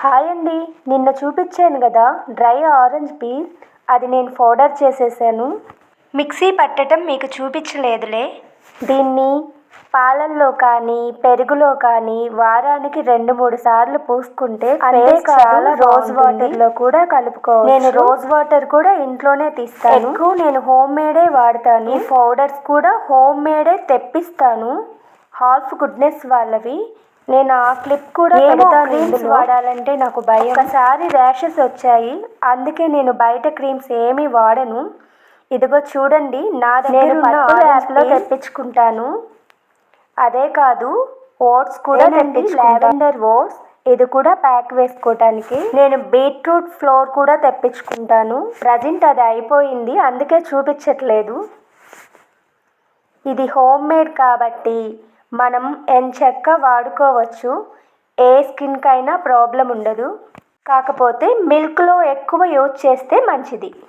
Hi అండి. నిన్న చూపించాను కదా డ్రై ఆరెంజ్ పీల్ అది నేను పౌడర్ చేసేసాను. మిక్సీ పట్టడం మీకు చూపించలేదులే. దీన్ని పాలల్లో కానీ పెరుగులో కానీ వారానికి రెండు మూడు సార్లు పూసుకుంటే చాలా రోజ్ వాటర్లో కూడా కలుపుకోవచ్చు. నేను రోజ్ వాటర్ కూడా ఇంట్లోనే తీస్తాను. ఎక్కువ నేను హోమ్ మేడే వాడతాను. ఈ పౌడర్స్ కూడా హోమ్ మేడే తెప్పిస్తాను. హాల్ఫ్ గుడ్నెస్ వాళ్ళవి. నేను ఆ క్లిప్ కూడా ఇందులో. వాడాలంటే నాకు భయం. ఒకసారి ర్యాషెస్ వచ్చాయి. అందుకే నేను బయట క్రీమ్స్ ఏమీ వాడను. ఇదిగో చూడండి నా దగ్గర యాప్లో తెప్పించుకుంటాను. అదే కాదు ఓట్స్ కూడా లావెండర్ ఓట్స్? ఇది కూడా ప్యాక్ వేసుకోవటానికి నేను బీట్రూట్ ఫ్లోర్ కూడా తెప్పించుకుంటాను. ప్రజెంట్ అది అయిపోయింది అందుకే చూపించట్లేదు. ఇది హోమ్ మేడ్ కాబట్టి మనం ఎంచక్క వాడుకోవచ్చు. ఏ స్కిన్కైనా ప్రాబ్లం ఉండదు కాకపోతే మిల్క్లో ఎక్కువ యూజ్ చేస్తే మంచిది.